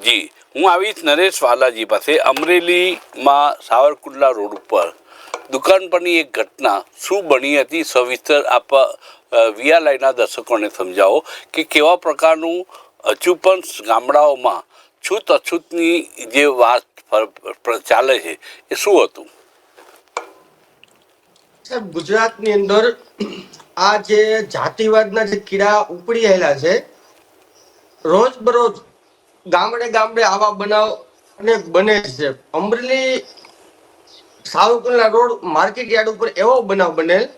જી, હું આવીશ નરેશ વાલાજી પાસે અમરેલીમાં સાવરકુંડલા રોડ ઉપર. દુકાન પરની એક ઘટના શું બની હતી સવિસ્તર આપ વીઆરઆઈના દર્શકોને સમજાવો કે કેવા પ્રકારનું અચૂપન ગામડાઓમાં છૂત અછૂતની જે વાત ચાલે છે, એ શું હતું? ગુજરાતની અંદર આ જે જાતિવાદના જે કીડા ઉપડી આવેલા છે રોજ બરોજ ગામડે ગામડે આવા બનાવ અને બને છે. Amreli Savarkundla road market yard ઉપર એવો બનાવ બનેલ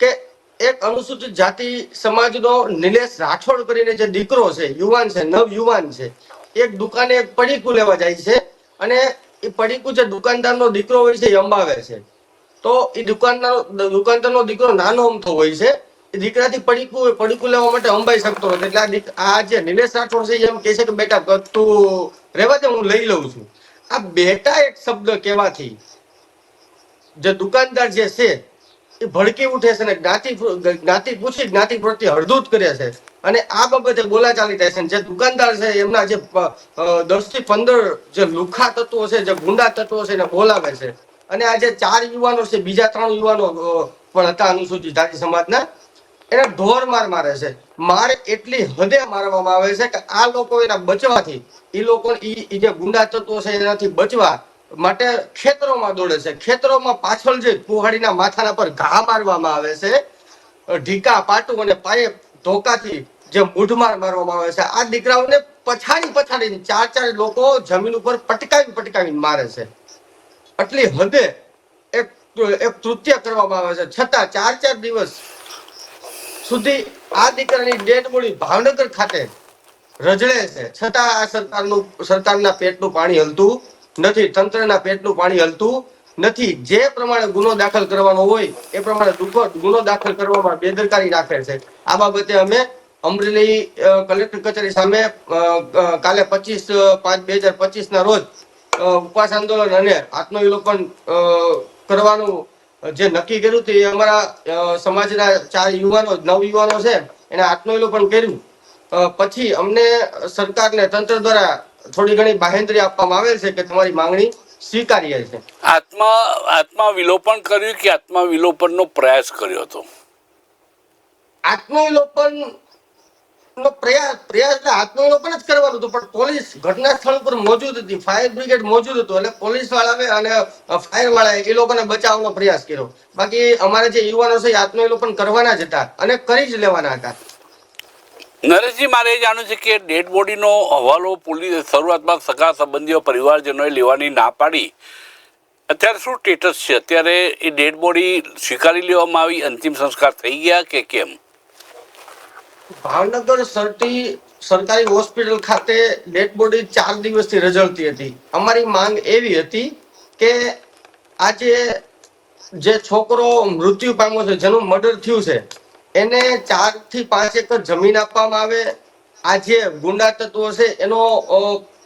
કે એક અનુસૂચિત જાતિ સમાજનો નિલેશ રાઠોડ કરીને જે દીકરો છે, યુવાન છે, નવ યુવાન છે, એક દુકાને એક પડીકું લેવા જાય છે અને એ પડીકું જે દુકાનદારનો દીકરો હોય છે એ અંબાવે છે. તો એ દુકાનદાર દુકાનદારનો દીકરો નાનો અમથો હોય છે દીકરાથી પડીકું પડીકું લેવા માટે અંબાઈ શકતો નથી. એટલે આ જે નિલેશ રાઠોડ છે એમ કહે છે કે, બેટા, તું રહેવા દે, હું લઈ લઉં છું. આ બેટા એક શબ્દ કહેવાથી જે દુકાનદાર જે છે, એ ભડકી ઉઠે છે ને જ્ઞાતિ જ્ઞાતિ પૂછી, જ્ઞાતિ પ્રત્યે હળદૂત કરે છે. અને આ બાબતે બોલાચાલી થાય છે. જે દુકાનદાર છે, એમના જે દસથી પંદર જે લુખા તત્વો છે, જે ગુંડા તત્વો છે, એને બોલાવે છે. અને આ જે ચાર યુવાનો છે, બીજા ત્રણ યુવાનો પણ હતા અનુસૂચિત જાતિ સમાજના એને ઢોર માર મારે છે. માર એટલી હદે મારવામાં આવે છે કે આ લોકો એના બચવાથી એ લોકો ઈ જે ગુંડા તત્વો છે એનાથી બચવા માટે ખેતરોમાં દોડે છે. ખેતરોમાં પાછળ જે કુહાડીના માથાના પર ઘા મારવામાં આવે છે, ઢીકા પાટું અને પાયે ધોકાથી જે મૂઢમાર મારવામાં આવે છે. આ દીકરાઓને પછાડી પછાડીને ચાર ચાર લોકો જમીન ઉપર પટકાવી પટકાવીને મારે છે. આટલી હદે એક એક કૃત્ય કરવામાં આવે છે. છતાં ચાર ચાર દિવસ સુધી આ દીકરાની ડેડ બોડી ભાવનગર ખાતે રજળે છે. છતાં આ સરકારનું, સરકારના પેટનું પાણી હલતું નથી, તંત્રના પેટનું પાણી હલતું નથી. જે પ્રમાણે ગુનો દાખલ કરવાનો હોય, એ પ્રમાણે ગુનો દાખલ કરવામાં બેદરકારી રાખે છે. આ બાબતે અમે અમરેલી કલેક્ટર કચેરી સામે કાલે પચીસ પાંચ બે હજાર પચીસ ના રોજ ઉપવાસ આંદોલન અને આત્મવિલોપન કરવાનું જે નક્કી કર્યું એ અમારા સમાજના ચાર યુવાનો નવ યુવાનો છે એને આત્મવિલોપન કર્યું. પછી અમને સરકારને તંત્ર દ્વારા થોડી ઘણી બાહેંધરી આપવામાં આવેલ છે કે તમારી માંગણી સ્વીકારીએ છે. આત્મા આત્મા વિલોપન કર્યું કે આત્મા વિલોપનનો પ્રયાસ કર્યો હતો? આત્મવિલોપન પ્રયાસ પ્રયાસ એટલે આત્મવિલોપન જ કરવાનું હતું, પણ પોલીસ ઘટના સ્થળ પર મોજૂદ હતી, ફાયર બ્રિગેડ મોજૂદ હતું, એટલે પોલીસ વાળાએ અને ફાયર વાળાએ એ લોકોને બચાવવાનો પ્રયાસ કર્યો. બાકી અમારા જે યુવાનો છે એ આત્મવિલોપન કરવાના જ હતા અને કરી જ લેવાના હતા. નરેશજી, મારે એ જાણવું છે કે ડેડ બોડીનો હવાલો પોલીસ શરૂઆતમાં સગા સંબંધીઓ, પરિવારજનોએ લેવાની ના પાડી. અત્યારે શું સ્ટેટસ છે? અત્યારે એ ડેડ બોડી સ્વીકારી લેવામાં આવી, અંતિમ સંસ્કાર થઈ ગયા કે કેમ? ભાવનગર સરટી સરકારી હોસ્પિટલ ખાતે ડેડ બોડી ચાર દિવસથી રજળતી હતી. અમારી માંગ એવી હતી કે આજે જે છોકરો મૃત્યુ પામ્યો છે, જેનું મર્ડર થયું છે, એને ચારથી પાંચ એકર જમીન આપવામાં આવે. આ જે ગુંડા તત્વો છે, એનો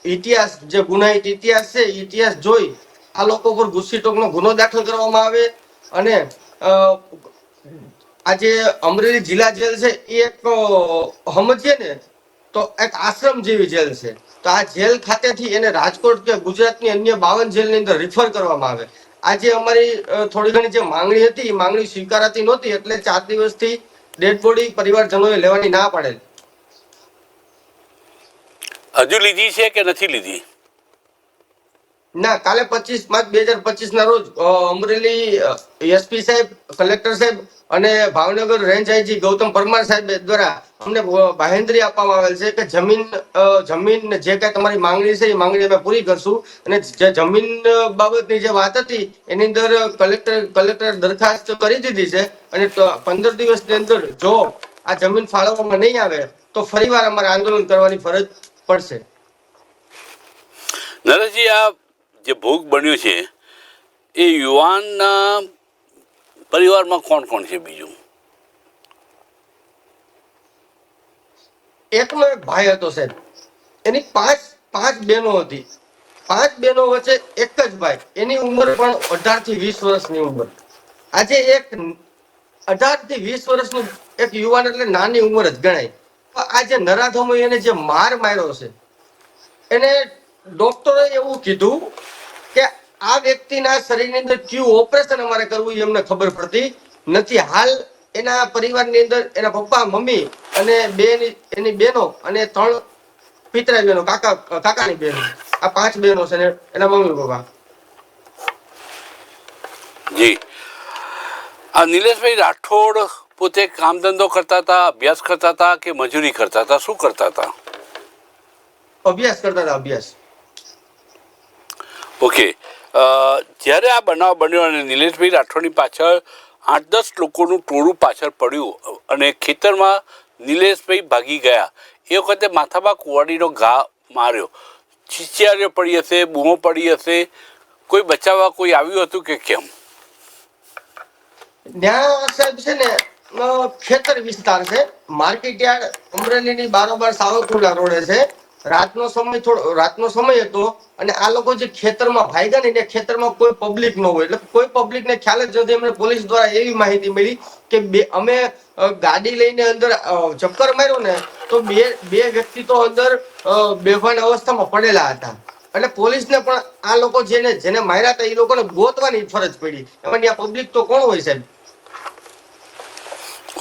ઇતિહાસ, જે ગુનાહિત ઇતિહાસ છે ઇતિહાસ જોઈ આ લોકો પર ગુસ્સીટોકનો ગુનો દાખલ કરવામાં આવે અને અ, આજે અમરેલી જિલ્લા જેલ છે એ એક સમજીએ ને તો એક આશ્રમ જેવી જેલ છે. તો આ જેલ ખાતેથી એને રાજકોટ કે ગુજરાતની અન્ય બાવન જેલની અંદર રિફર કરવામાં આવે. આજે અમારી થોડી ઘણી જે માંગણી હતી એ માંગણી સ્વીકારાતી નહોતી એટલે ચાર દિવસથી ડેડ બોડી પરિવારજનોએ લેવાની ના પાડેલ. હજુ લીધી છે કે નથી લીધી? ના કાલે પચીસ પાંચ બે હજાર પચીસ ના રોજ અમરેલી એસપી સાહેબ કલેક્ટર સાહેબ અને ભાવનગર રેન્જ આઈજી ગૌતમ પરમાર સાહેબ દ્વારા અમને બાહેંધરી આપવામાં આવેલ છે કે જમીન જમીન જે કાંઈ તમારી માંગણી છે એ માંગણી અમે પૂરી કરશું. અને જે જમીન બાબતની જે વાત હતી, એની અંદર કલેક્ટર કલેક્ટર દરખાસ્ત કરી દીધી છે. અને પંદર દિવસની અંદર જો આ જમીન ફાળવવામાં નહીં આવે, તો ફરીવાર અમારે આંદોલન કરવાની ફરજ પડશે. નરેશજી આ જે ભોગ બન્યો છે, એ યુવાનના પરિવારમાં કોણ કોણ છે બીજું? એકનો એક ભાઈ હતો સાહેબ. એની પાંચ પાંચ બહેનો હતી. પાંચ બહેનો વચ્ચે એક જ ભાઈ. એની ઉંમર પણ અઢારથી વીસ વર્ષની ઉંમર. આજે એક અઢારથી વીસ વર્ષનું એક યુવાન એટલે નાની ઉંમર જ ગણાય. આ જે નરાધમો એને જે માર માર્યો છે, એને ડોક્ટરે એવું કીધું આ વ્યક્તિના શરીરની અંદર કયું ઓપરેશન અમારે કરવું એમને ખબર પડતી નથી. હાલ એના પરિવારની અંદર એના પપ્પા મમ્મી અને બેન એની- બહેનો અને ત્રણ પિતરાઈ બહેનો કાકા કાકાની બહેનો. આ પાંચ બહેનો છે એના મમ્મી પપ્પા. જી. આ નિલેશભાઈ રાઠોડ પોતે કામ ધંધો કરતા હતા અભ્યાસ કરતા હતા કે મજૂરી કરતા હતા? શું કરતા હતા? અભ્યાસ કરતા હતા અભ્યાસ. ઓકે. જ્યારે આ બનાવ બન્યો અને નિલેશભાઈ રાઠોડની પાછળ આઠ દસ લોકોનું ટોળું પાછળ પડ્યું અને ખેતરમાં નિલેશભાઈ ભાગી ગયા, એ વખતે માથામાં કુવાડીનો ઘા માર્યો. છીચિયારીઓ પડી હશે, બૂમો પડી હશે, કોઈ બચાવવા કોઈ આવ્યું હતું કે કેમ? ત્યાં સાહેબ છે ને ખેતર વિસ્તાર છે. માર્કેટ યાર્ડ અમરેલીની બારોબાર સાવરકુંડલા રોડે છે. રાતનો સમય થોડો, રાતનો સમય હતો અને આ લોકો જે ખેતરમાં ભાગ્યા ને એ ખેતરમાં કોઈ પબ્લિક ન હોય. એટલે કોઈ પબ્લિક ને ખ્યાલ જ નથી. અમને પોલીસ દ્વારા એવી માહિતી મળી કે બે, અમે ગાડી લઈને અંદર ચક્કર માર્યો ને, તો બે બે વ્યક્તિ તો અંદર બેભાન અવસ્થામાં પડેલા હતા. અને પોલીસને પણ આ લોકો જેને જેને માર્યા હતા, એ લોકોને ગોતવાની ફરજ પડી. એમાં ત્યાં પબ્લિક તો કોણ હોય સાહેબ?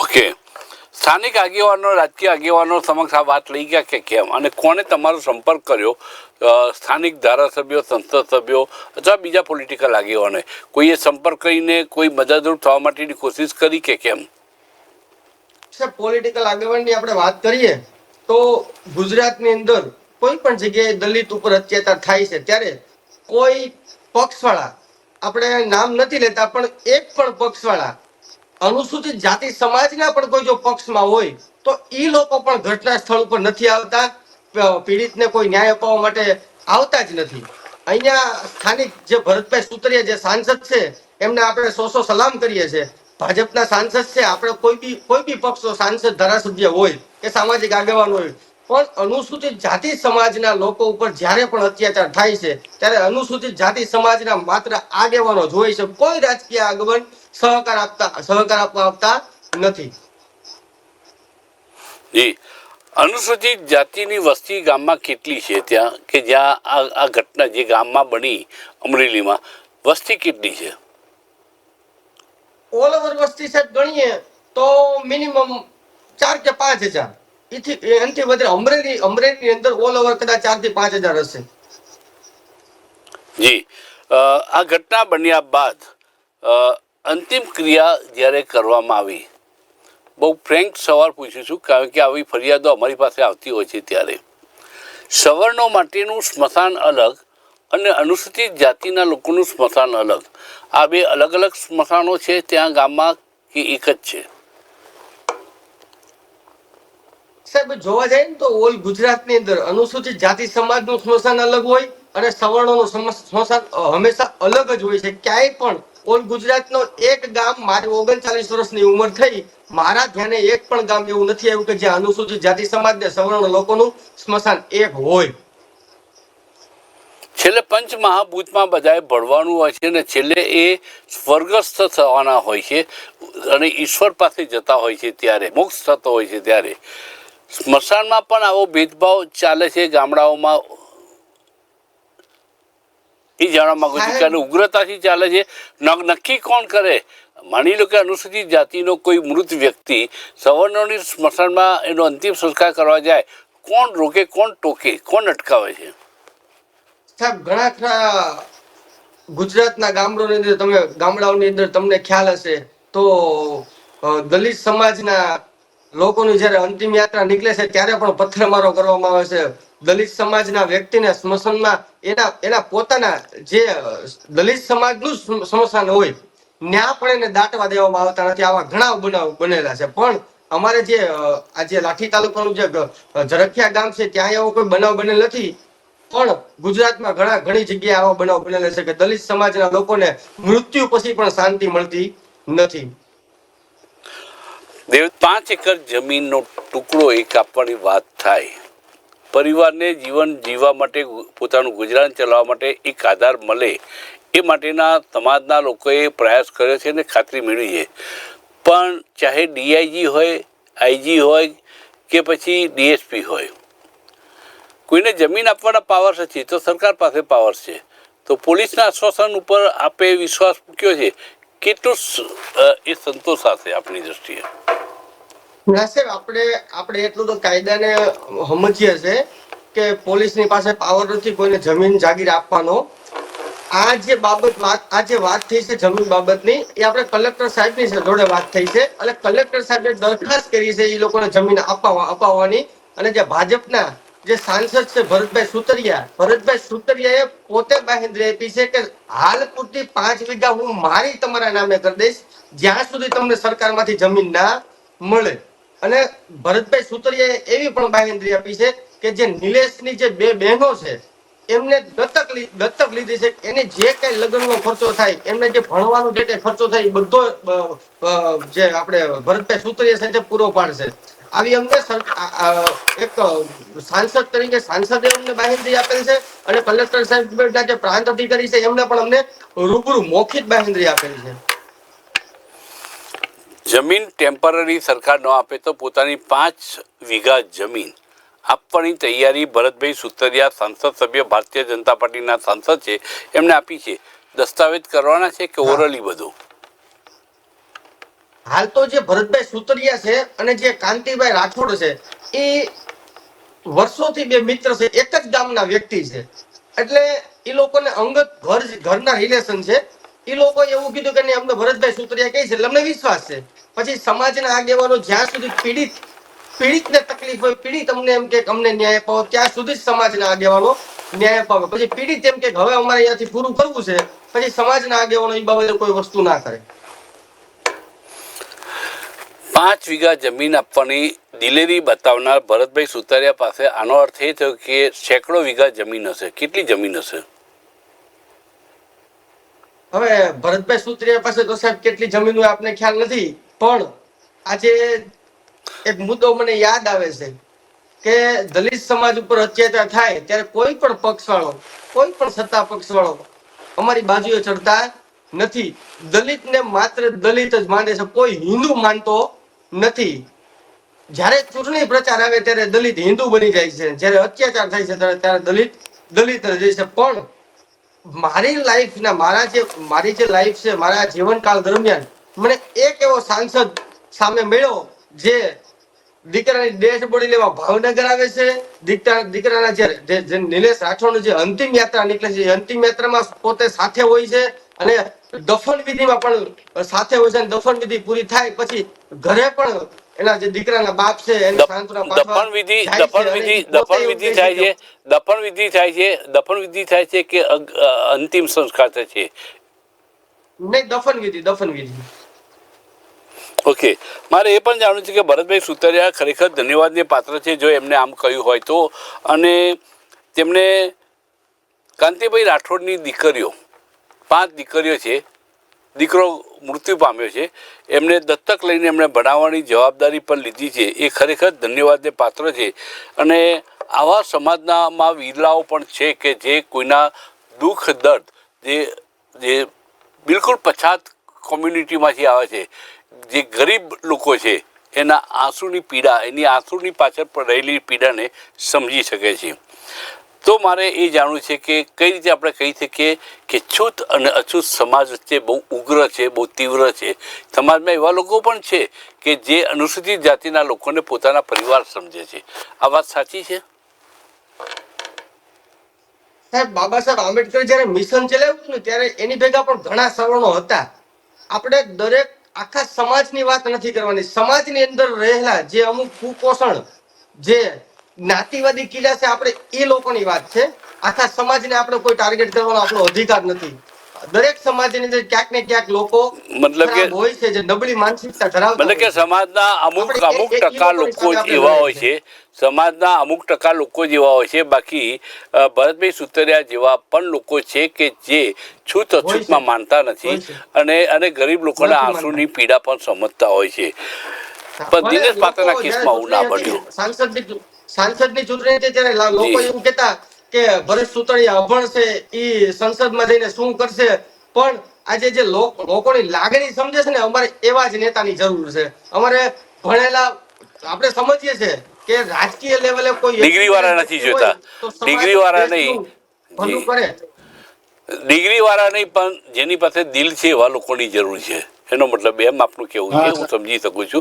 ઓકે સ્થાનિક આગેવાનો, રાજકીય આગેવાનો સમક્ષ આ વાત લઈ ગયા કે કેમ? અને કોણે તમારો સંપર્ક કર્યો? સ્થાનિક ધારાસભ્યો, સંસદ સભ્યો અથવા બીજા પોલિટિકલ આગેવાનોએ? કોઈએ સંપર્ક કરીને કોઈ મદદરૂપ થવા માટેની કોશિશ કરી કે કેમ? પોલિટિકલ આગેવાનની આપણે વાત કરીએ તો ગુજરાતની અંદર કોઈ પણ જગ્યાએ દલિત ઉપર અત્યાચાર થાય છે, ત્યારે કોઈ પક્ષવાળા, આપણે નામ નથી લેતા, પણ એક પણ પક્ષવાળા અનુસૂચિત જાતિ સમાજના પણ કોઈ જો પક્ષમાં હોય, તો એ લોકો પણ ઘટના સ્થળ ઉપર નથી આવતા. પીડિતને કોઈ ન્યાય અપાવવા માટે આવતા જ નથી. અહીંયા સ્થાનિક જે ભરતભાઈ સુતરિયા જે સાંસદ છે, એમને આપણે સો સો સલામ કરીએ છીએ. ભાજપના સાંસદ છે, આપણે કોઈ બી કોઈ બી પક્ષનો સાંસદ, ધારાસભ્ય હોય કે સામાજિક આગેવાન હોય. પણ અનુસૂચિત જાતિ સમાજના લોકો ઉપર જ્યારે પણ અત્યાચાર થાય છે, ત્યારે અનુસૂચિત જાતિ સમાજના માત્ર આગેવાનો જ હોય છે. કોઈ રાજકીય આગેવાન સહકાર આપતા સહકાર આપવા આપતા નથી. જી. અનુસૂચિત જાતિની વસ્તી ગામમાં કેટલી છે ત્યાં? કે જ્યાં આ આ ઘટના જે ગામમાં બની અમરેલીમાં વસ્તી કેટલી છે? ઓલ ઓવર વસ્તી સાહેબ ગણીએ તો મિનિમમ ચાર કે પાંચ હજાર. એનાથી વધારે અમરેલી અમરેલીની અંદર ઓલ ઓવર કદાચ ચારથી પાંચ હજાર હશે. જી. આ ઘટના બન્યા બાદ અંતિમ ક્રિયા જ્યારે કરવામાં આવી, બહુ ફ્રેન્ક સવાલ પૂછીશું કારણ કે આવી ફરિયાદો અમારી પાસે આવતી હોય છે ત્યારે. સવર્ણો માટેનું સ્મશાન અલગ અને અનુસૂચિત જાતિના લોકોનું સ્મશાન અલગ. આ બે અલગ અલગ સ્મશાનો છે, ત્યાં ગામમાં કે એક જ છે? સાહેબ, જોવા જાય ને તો ઓલ ગુજરાતની અંદર અનુસૂચિત જાતિ સમાજનું સ્મશાન અલગ હોય અને સવર્ણોનું સમ- સ્મશાન હંમેશા અલગ જ હોય છે. ક્યાંય પણ ઓલ ગુજરાતનો એક ગામ મારી ઓગણચાલીસ વર્ષની ઉંમર થઈ. મારા ધ્યાને એક પણ ગામ એવું નથી આવ્યું કે જે અનુસૂચિત જાતિ સમાજ ને સવર્ણ લોકોનું સ્મશાન એક હોય. છેલ્લે પંચ મહાભૂતમાં બધાએ ભળવાનું હોય છે અને છેલ્લે એ સ્વર્ગસ્થ થવાના હોય છે અને ઈશ્વર પાસે જતા હોય છે ત્યારે, મોક્ષ થતો હોય છે ત્યારે. સ્મશાનમાં પણ આવો ભેદભાવ ચાલે છે ગામડાઓમાં એ જાણવા માંગુ છું કે આને ઉગ્રતાથી ચાલે છે. નક્કી કોણ કરે? માની લો કે અનુસૂચિત જાતિનો કોઈ મૃત વ્યક્તિ સવર્ણોની સ્મશાનમાં એનો અંતિમ સંસ્કાર કરવા જાય કોણ રોકે કોણ ટોકે કોણ અટકાવે છે? સાહેબ ઘણા ખરા ગુજરાતના ગામડાઓની અંદર તમે ગામડાઓની અંદર તમને ખ્યાલ હશે તો દલિત સમાજના લોકોની જ્યારે અંતિમ યાત્રા નીકળે છે ત્યારે પણ પથ્થરમારો કરવામાં આવે છે. દલિત સમાજના વ્યક્તિને સ્મશાનમાં એના એના પોતાના જે દલિત સમાજનું સ્મશાન હોય ન્યા પણ એને દાટવા દેવામાં આવતા નથી. આવા ઘણા બનાવ બનેલા છે. પણ અમારે જે આ જે લાઠી તાલુકાનું જે ઝરખિયા ગામ છે, ત્યાં એવો કોઈ બનાવ બનેલ નથી. પણ ગુજરાતમાં ઘણા, ઘણી જગ્યાએ આવા બનાવ બનેલા છે કે દલિત સમાજના લોકોને મૃત્યુ પછી પણ શાંતિ મળતી નથી. દેવ, પાંચ એકર જમીનનો ટુકડો એક આપવાની વાત થાય. પરિવારને જીવન જીવવા માટે પોતાનું ગુજરાન ચલાવવા માટે એક આધાર મળે એ માટેના સમાજના લોકોએ પ્રયાસ કર્યો છે અને ખાતરી મેળવી છે. પણ ચાહે ડીઆઈજી હોય, આઈજી હોય કે પછી ડીએસપી હોય, કોઈને જમીન આપવાના પાવર્સ નથી તો સરકાર પાસે પાવર્સ છે. તો પોલીસના આશ્વાસન ઉપર આપે વિશ્વાસ મૂક્યો છે. કેટલો એ સંતોષ હશે આપણી દ્રષ્ટિએ. ના સાહેબ, આપણે આપણે એટલું તો કાયદાને સમજીએ છે કે પોલીસની પાસે પાવર નથી, કોઈને જમીન જાગીર આપવાનો. આ જે બાબત વાત, આ જે વાત થઈ છે જમીન બાબતની, એ આપણે કલેક્ટર સાહેબની છે જોડે વાત થઈ છે. અને કલેક્ટર સાહેબે દરખાસ્ત કરી છે એ લોકોને જમીન અપાવવા અપાવવાની. અને જે ભાજપના જે સાંસદ છે ભરતભાઈ સુતરિયા, ભરતભાઈ સુતરિયાએ પોતે બાહેંધરી આપી છે કે હાલ પૂરતી પાંચ વીઘા હું મારી તમારા નામે કરી દઈશ, જ્યાં સુધી તમને સરકારમાંથી જમીન ના મળે. અને ભરતભાઈ સુતરિયાએ એવી પણ બાહેંધરી આપી છે કે જે નિલેશની જે બે બહેનો છે, એમને દત્તક દત્તક લીધી છે. એને જે કઈ લગ્નનો ખર્ચો થાય, એમને જે ભણવાનો જે કઈ ખર્ચો થાય, એ બધો જે આપણે ભરતભાઈ સુતરિયા સાથે પૂરો પાડશે. આવી અમને એક સાંસદ તરીકે સાંસદે અમને બાહેંધરી આપેલ છે અને કલેક્ટર સાહેબ જે પ્રાંત અધિકારી છે, એમને પણ અમને રૂબરૂ મૌખિક બાહેંધરી આપેલી છે. જમીન ટેમ્પરરી સરકાર ન આપે તો પોતાની પાંચ વીઘા જમીન આપવાની તૈયારી ભરતભાઈ સુતરિયા સાંસદ સભ્ય ભારતીય જનતા પાર્ટીના સાંસદ છે એમને આપી છે. દસ્તાવેજ કરવાના છે કે ઓરલી બધું? હાલ તો જે ભરતભાઈ સુતરિયા છે અને જે કાંતિભાઈ રાઠોડ છે એ વર્ષોથી બે મિત્ર છે એક જ ગામના વ્યક્તિ છે. એટલે એ લોકોને અંગત ઘર ઘરના રિલેશન છે. એ લોકો એવું કીધું કે અમને ભરતભાઈ સુતરિયા કહે છે. એટલે અમને વિશ્વાસ છે. પછી સમાજના આગેવાનો જ્યાં સુધી પીડિત પીડિતને તકલીફ હોય પીડિત અમને એમ કે અમને ન્યાય અપાવો ત્યાં સુધી જ સમાજના આગેવાનો ન્યાય અપાવે. પછી પીડિત એમ કે હવે અમારે અહીંયાથી પૂરું કરવું છે પછી સમાજના આગેવાનો એ બાબતે કોઈ વસ્તુ ના કરે. પાંચ વીઘા જમીન આપવાની દિલેરી બતાવનાર ભરતભાઈ સુતારિયા પાસે આનો અર્થ એ થયો કે સેંકડો વીઘા જમીન હશે. કેટલી જમીન હશે? હવે ભરતભાઈ સુતરિયા પાસે તો સાહેબ કેટલી જમીન હોય આપને ખ્યાલ નથી. પણ આજે એક મુદ્દો મને યાદ આવે છે કે દલિત સમાજ ઉપર અત્યાચાર થાય ત્યારે કોઈ પણ પક્ષવાળો, કોઈ પણ સત્તા પક્ષવાળો અમારી બાજુએ ચડતા નથી. દલિતને માત્ર દલિત જ માને છે, કોઈ હિન્દુ માનતો નથી. જ્યારે ચૂંટણી પ્રચાર આવે ત્યારે દલિત હિન્દુ બની જાય છે. જ્યારે અત્યાચાર થાય છે ત્યારે દલિત દલિત રહે છે. પણ મારી લાઈફ ના, મારા જે મારી જે લાઈફ છે, મારા જીવનકાળ દરમિયાન મને એક એવો સાંસદ સામે મળ્યો જે દીકરાની ડેથ બોડી લેવા ભાવનગર આવે છે. દીકરા દીકરાના જે નિલેશ રાઠોડની જે અંતિમ યાત્રા નીકળે છે અંતિમ યાત્રામાં પોતે સાથે હોય છે અને દફન વિધિમાં પણ સાથે હોય છે અને દફન વિધિ પૂરી થાય પછી ઘરે પણ એના જે દીકરાના બાપ છે એની સાંત્વના દફન વિધિ દફન વિધિ દફન વિધિ થાય છે દફન વિધિ થાય છે દફન વિધિ થાય છે કે અંતિમ સંસ્કાર થાય છે? નહીં દફન વિધિ દફન વિધિ. ઓકે મારે એ પણ જાણવું છે કે ભરતભાઈ સુતરિયા ખરેખર ધન્યવાદને પાત્ર છે જો એમને આમ કહ્યું હોય તો. અને તેમણે કાંતિભાઈ રાઠોડની દીકરીઓ, પાંચ દીકરીઓ છે, દીકરો મૃત્યુ પામ્યો છે. એમને દત્તક લઈને એમણે ભણાવવાની જવાબદારી પણ લીધી છે. એ ખરેખર ધન્યવાદને પાત્ર છે. અને આવા સમાજનામાં વીરલાઓ પણ છે કે જે કોઈના દુઃખ, દર્દ, જે જે બિલકુલ પછાત કોમ્યુનિટીમાંથી આવે છે. જે ગરીબ લોકો છે, એના આંસુની પીડા, એની આંસુની પાછળ રહેલી પીડાને સમજી શકે છે. તો મારે એ જાણવું છે કે કઈ રીતે આપણે કહી શકીએ કે છૂત અને અછૂત સમાજ વચ્ચે બહુ ઉગ્ર છે, બહુ તીવ્ર છે. સમાજમાં એવા લોકો પણ છે કે જે અનુસૂચિત જાતિના લોકોને પોતાના પરિવાર સમજે છે. આ વાત સાચી છે? સાહેબ, બાબા સાહેબ, આંબેડકર જયારે મિશન ચલાવ્યું ત્યારે એની ભેગા પણ ઘણા સવર્ણો હતા. આપણે દરેક આખા સમાજની વાત નથી કરવાની. સમાજની અંદર રહેલા જે અમુક કુપોષણ, જે જ્ઞાતિવાદી કિલ્લા છે, આપણે એ લોકોની વાત છે. આખા સમાજને આપણે કોઈ ટાર્ગેટ કરવાનો આપણો અધિકાર નથી. દરેક સમાજની અંદર ક્યાંક ને ક્યાંક લોકો મતલબ કે- હોય છે જે નબળી માનસિકતા ધરાવતા મતલબ કે સમાજના અમુક અમુક ટકા લોકો એવા હોય છે. સમાજના અમુક ટકા લોકો જેવા હોય છે બાકી ભરતભાઈ સુતરિયા જેવા પણ લોકો છે કે જે છૂત અછૂતમાં માનતા નથી અને અને ગરીબ લોકોના આંસુની પીડા પણ સમજતા હોય છે. પણ દિનેશ પાત્રના કેસમાં આવું ના બન્યું. સાંસદની સાંસદની ચૂંટણી છે ત્યારે લોકો એવું કહેતા કે ભરત સુતળિયા અભણ છે એ સંસદમાં જઈને શું કરશે? પણ આજે જે લોકોની લાગણી સમજે છે ને અમારે એવા જ નેતાની જરૂર છે. અમારે ભણેલા આપણે સમજીએ છે કે રાજકીય લેવલે કોઈ ડિગ્રી વાળા નથી જોતા. ડિગ્રી વાળા નહીં. કરે? ડિગ્રી વાળા નહીં પણ જેની પાસે દિલ છે એવા લોકોની જરૂર છે. એનો મતલબ એમ આપનું કેવું છે હું સમજી શકું છું.